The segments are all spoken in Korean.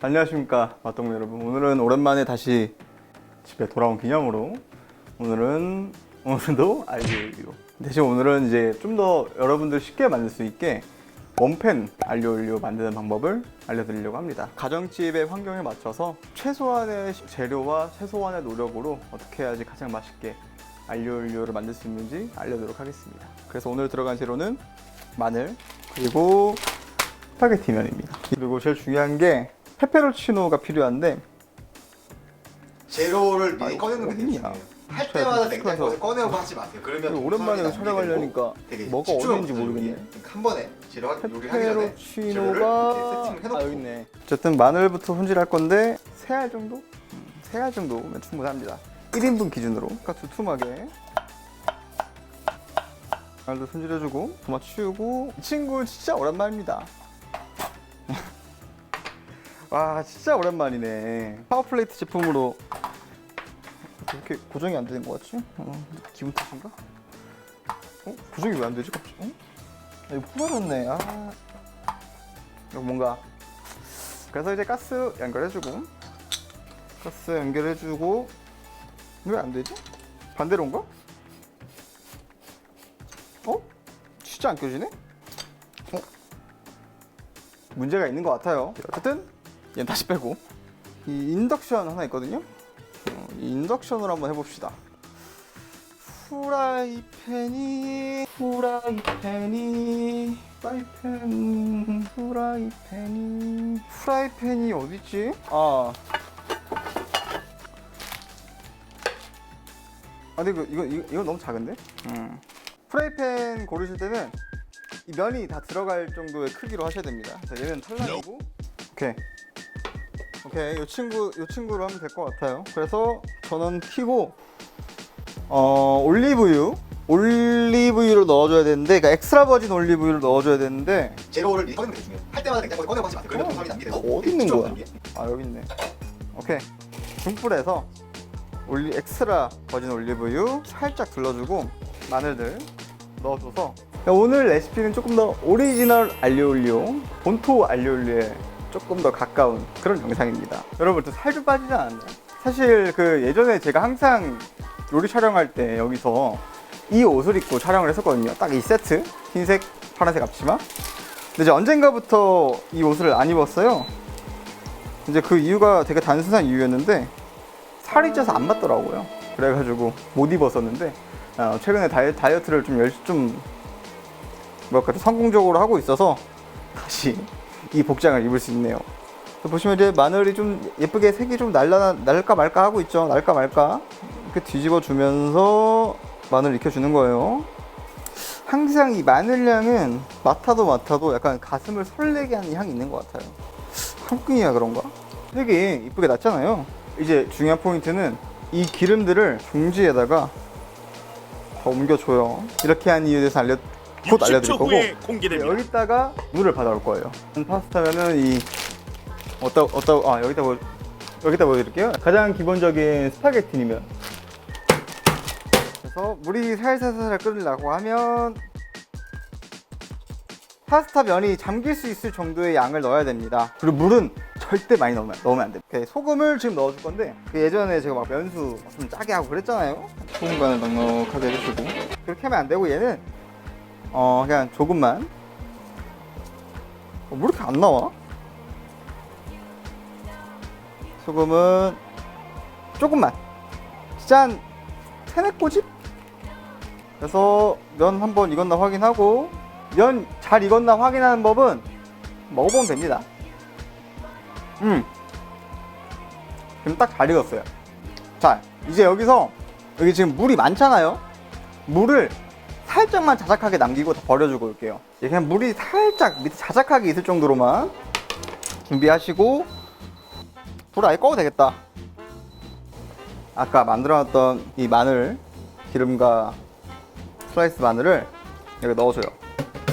안녕하십니까 맛동무 여러분. 오늘은 오랜만에 다시 집에 돌아온 기념으로 오늘은 오늘도 알리올리오 대신 오늘은 이제 좀 더 여러분들 쉽게 만들 수 있게 원팬 알리올리오 만드는 방법을 알려드리려고 합니다. 가정집의 환경에 맞춰서 최소한의 재료와 최소한의 노력으로 어떻게 해야지 가장 맛있게 알리올리오를 만들 수 있는지 알려드리도록 하겠습니다. 그래서 오늘 들어간 재료는 마늘 그리고 스파게티 면입니다. 그리고 제일 중요한 게 페페로치노가 필요한데 재료를 미리 아이고, 꺼내는 게 어딨냐. 중요해요. 할 때마다 냉장고에서 시켜서. 꺼내고 하지 마세요. 그러면 오랜만에 촬영하려니까 뭐가 어딘지 모르겠네. 한 번에 재료 하기 전에 페페로치노가 재료를 이렇게 세팅을 아 여기 있네. 어쨌든 마늘부터 손질할 건데 세 알 정도? 음, 세알 정도면 충분합니다. 1인분 기준으로 아까 두툼하게 마늘도 손질해주고 토마토 치우고 이 친구 진짜 오랜만입니다. 와 진짜 오랜만이네. 파워플레이트 제품으로 이렇게 고정이 안 되는 것 같지? 어, 기분 탓인가? 어? 고정이 왜 안 되지 갑자기? 어? 아, 이거 부러졌네. 아. 이거 뭔가. 그래서 이제 가스 연결해주고, 가스 연결해주고, 왜 안 되지? 반대로인가? 어? 진짜 안 껴지네? 어? 문제가 있는 것 같아요. 어쨌든, 얘는 다시 빼고. 이 인덕션 하나 있거든요? 어, 이 인덕션으로 한번 해봅시다. 후라이팬이 후라이팬이 후라이팬 후라이팬이 후라이팬이 어디지? 아. 아 근데 이거 이거, 이거 너무 작은데? 음. 프라이팬 고르실 때는 이 면이 다 들어갈 정도의 크기로 하셔야 됩니다. 자, 얘는 탈락이고. 오케이. 오케이. 이 친구 이 친구로 하면 될 것 같아요. 그래서 저는 키고 어 올리브유 올리브유를 넣어줘야 되는데 그러니까 엑스트라 버진 올리브유를 넣어줘야 되는데 게 되게 중요해요. 할 때마다 냉장고에 꺼내고 하지 마세요. 그러면 낭비되고 어, 어디 있는 거야? 아 여기 있네 오케이 중불에서 올리 엑스트라 버진 올리브유 살짝 둘러주고 마늘들 넣어줘서 오늘 레시피는 조금 더 오리지널 알리올리오 본토 알리올리오에 조금 더 가까운 그런 영상입니다. 여러분 또살좀 빠지지 않았나요? 사실 그 예전에 제가 항상 요리 촬영할 때 여기서 이 옷을 입고 촬영을 했었거든요. 딱 이 세트? 흰색 파란색 앞치마? 근데 이제 언젠가부터 이 옷을 안 입었어요. 이제 그 이유가 되게 단순한 이유였는데 살이 쪄서 안 맞더라고요. 그래가지고 못 입었었는데 어, 최근에 다이, 다이어트를 좀 열심히 좀 뭐랄까 좀 성공적으로 하고 있어서 다시 이 복장을 입을 수 있네요. 보시면 이제 마늘이 좀 예쁘게 색이 좀 날라 날까 말까 하고 있죠. 날까 말까 이렇게 뒤집어 주면서 마늘 익혀 주는 거예요. 항상 이 마늘 향은 맡아도 맡아도 약간 가슴을 설레게 하는 향이 있는 것 같아요. 한국인이야 그런가? 되게 이쁘게 났잖아요. 이제 중요한 포인트는 이 기름들을 종지에다가 더 옮겨줘요. 이렇게 한 이유에 대해서 알려, 곧 알려드릴 60초 거고 후에 공개됩니다. 여기다가 물을 받아올 거예요. 파스타면은 이 어따 어따 아 여기다 보 여기다 보여드릴게요. 가장 기본적인 스파게티면 그래서 물이 살살살 끓으려고 하면 파스타 면이 잠길 수 있을 정도의 양을 넣어야 됩니다. 그리고 물은 절대 많이 넣으면, 넣으면 안. 오케이, 소금을 지금 넣어줄 건데 그 예전에 제가 막 면수 좀 짜게 하고 그랬잖아요. 소금 간을 넉넉하게 해주시고 그렇게 하면 안 되고 얘는 어 그냥 조금만. 어, 왜 이렇게 안 나와? 소금은 조금만. 진짜 한 세네 꼬집? 그래서 면 한번 익었나 확인하고 면 잘 익었나 확인하는 법은 먹어보면 됩니다. 음. 지금 딱 잘 익었어요. 자 이제 여기서 여기 지금 물이 많잖아요? 물을 살짝만 자작하게 남기고 다 버려주고 올게요. 그냥 물이 살짝 밑에 자작하게 있을 정도로만 준비하시고 불 아예 꺼도 되겠다. 아까 만들어놨던 이 마늘 기름과 슬라이스 마늘을 여기 넣어줘요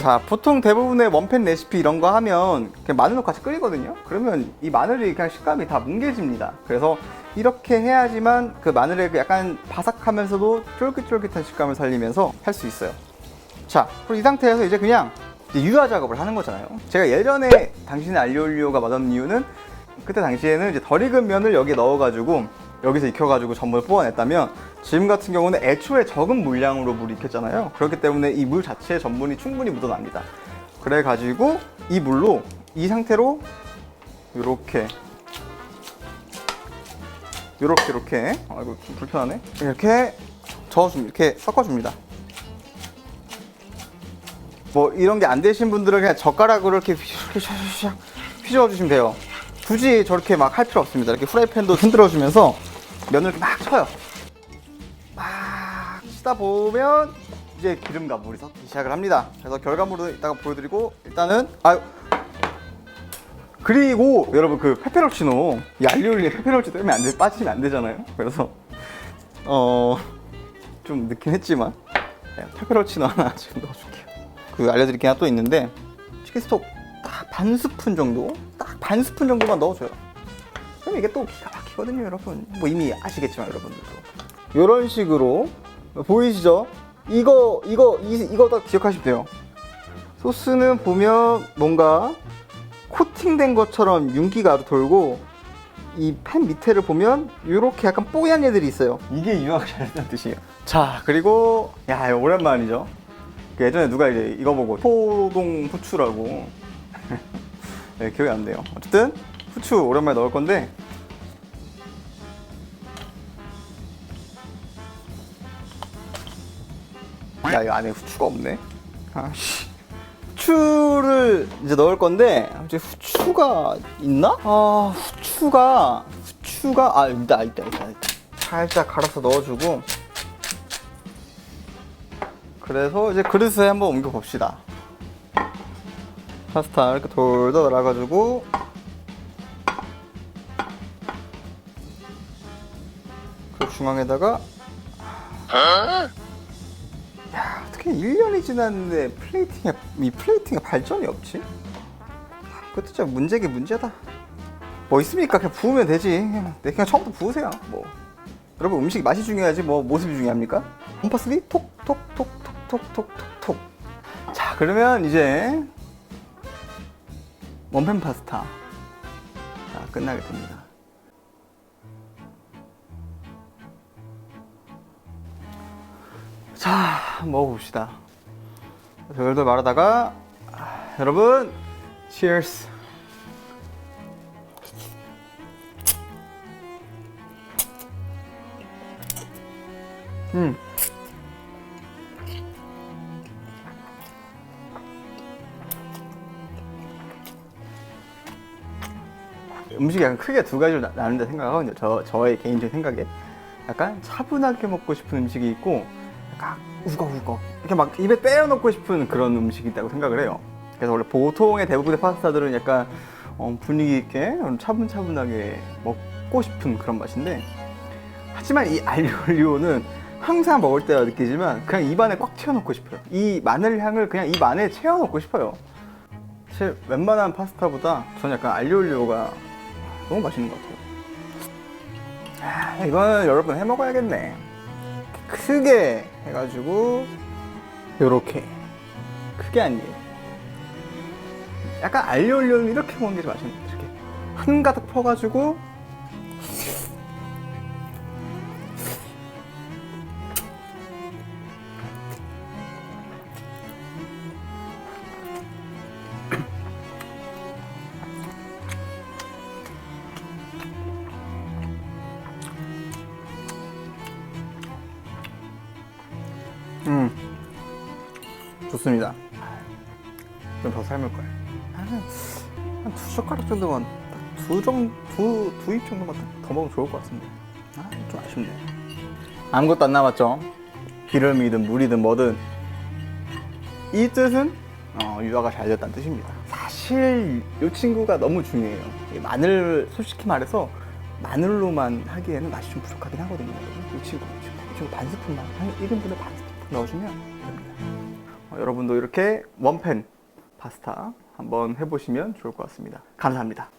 자 보통 대부분의 원팬 레시피 이런 거 하면 그냥 마늘 넣고 같이 끓이거든요. 그러면 이 마늘이 그냥 식감이 다 뭉개집니다. 그래서 이렇게 해야지만 그 마늘의 그 약간 바삭하면서도 쫄깃쫄깃한 식감을 살리면서 할 수 있어요. 자 그리고 이 상태에서 이제 그냥 유화 작업을 하는 거잖아요. 제가 예전에 당신의 알리올리오가 맛없는 이유는 그때 당시에는 이제 덜 익은 면을 여기에 넣어가지고 여기서 익혀가지고 전분을 뽑아냈다면 지금 같은 경우는 애초에 적은 물량으로 물이 익혔잖아요. 그렇기 때문에 이 물 자체에 전분이 충분히 묻어납니다. 그래가지고 이 물로 이 상태로 이렇게 이렇게 이렇게. 아 이거 좀 불편하네. 이렇게 저어줍니다. 이렇게 섞어줍니다. 뭐 이런 게 안 되신 분들은 그냥 젓가락으로 이렇게 샤샤샤 휘저어 돼요. 굳이 저렇게 막 할 필요 없습니다. 이렇게 프라이팬도 흔들어 주면서 면을 이렇게 막 쳐요 막 치다 보면 이제 기름과 물이 섞이기 시작을 합니다 그래서 결과물을 이따가 보여드리고 일단은 아유 그리고 여러분 그 페페로치노 이 알리올리에 페페로치 때문에 안 돼, 빠지면 안 되잖아요. 그래서 어 좀 늦긴 했지만 네, 페페로치노 하나 지금 넣어줄게요. 그 알려드릴 게 하나 또 있는데 치킨 스톡 딱 반 스푼 정도, 딱 반 스푼 정도만 넣어줘요. 그럼 이게 또 기가 막히거든요, 여러분. 뭐 이미 아시겠지만 여러분들도 이런 식으로 보이시죠? 이거 이거 이, 이거 다 기억하시면 돼요. 소스는 보면 뭔가 코팅된 것처럼 윤기가 돌고 이 팬 밑에를 보면 이렇게 약간 뽀얀 애들이 있어요. 이게 된다는 뜻이에요. 자 그리고 야 이거 오랜만이죠. 그 예전에 누가 이제 이거 보고 토동 후추라고 네, 기억이 안 나요. 어쨌든 후추 오랜만에 넣을 건데 야 이거 안에 후추가 없네. 아씨. 후추를 이제 넣을 건데 이제 후추가 있나? 아 후추가 후추가 아 있다 있다 있다 있다 살짝 갈아서 넣어주고 그래서 이제 그릇에 한번 옮겨 봅시다 파스타 이렇게 돌돌 말아가지고 그 중앙에다가 야, 어떻게 1년이 지났는데 플레이팅에 이 플레이팅에 발전이 없지? 그것도 진짜 문제긴 문제다. 뭐 있습니까? 그냥 부으면 되지. 그냥, 네, 그냥 처음부터 부으세요. 뭐 여러분 음식 맛이 중요하지 뭐 모습이 중요합니까? 홈파스리 톡톡톡톡톡톡톡톡. 자 그러면 이제 원팬 파스타 자 끝나게 됩니다. 자, 먹어봅시다. 돌돌 말하다가 아, 여러분, cheers. 음. 음식이 약간 크게 두 가지로 나- 나눈다 생각하거든요. 저, 저의 개인적인 생각에. 약간 차분하게 먹고 싶은 음식이 있고, 약간 우걱우걱. 이렇게 막 입에 빼어넣고 싶은 그런 음식이 있다고 생각을 해요. 그래서 원래 보통의 대부분의 파스타들은 약간 어, 분위기 있게 차분차분하게 먹고 싶은 그런 맛인데, 하지만 이 알리올리오는 항상 먹을 때마다 느끼지만 그냥 입안에 꽉 채워넣고 싶어요. 이 마늘 향을 그냥 입 안에 채워넣고 싶어요. 사실 웬만한 파스타보다 저는 약간 알리올리오가 너무 맛있는 것 같아요. 아, 이거는 여러분 해 먹어야겠네. 크게 해가지고 요렇게 크게 아니에요. 약간 알리올리오는 이렇게 먹는 게 맛있는 것 같아요. 이렇게 한 가득 퍼가지고 좋습니다. 좀 더 삶을 거예요. 한 두 젓가락 정도만 두 정 두 두 입 정도만 딱더 먹으면 좋을 것 같은데. 아 좀 아쉽네. 아무것도 안 남았죠. 기름이든 물이든 뭐든 이 뜻은 어, 유화가 잘 됐다는 뜻입니다. 사실 이 친구가 너무 중요해요. 이 마늘 솔직히 말해서 마늘로만 하기에는 맛이 좀 부족하긴 하거든요. 이 친구, 이 친구, 이 친구 반 스푼만 한 1인분에 반 스푼 넣어주면 됩니다. 어, 여러분도 이렇게 원팬 파스타 한번 해보시면 좋을 것 같습니다. 감사합니다.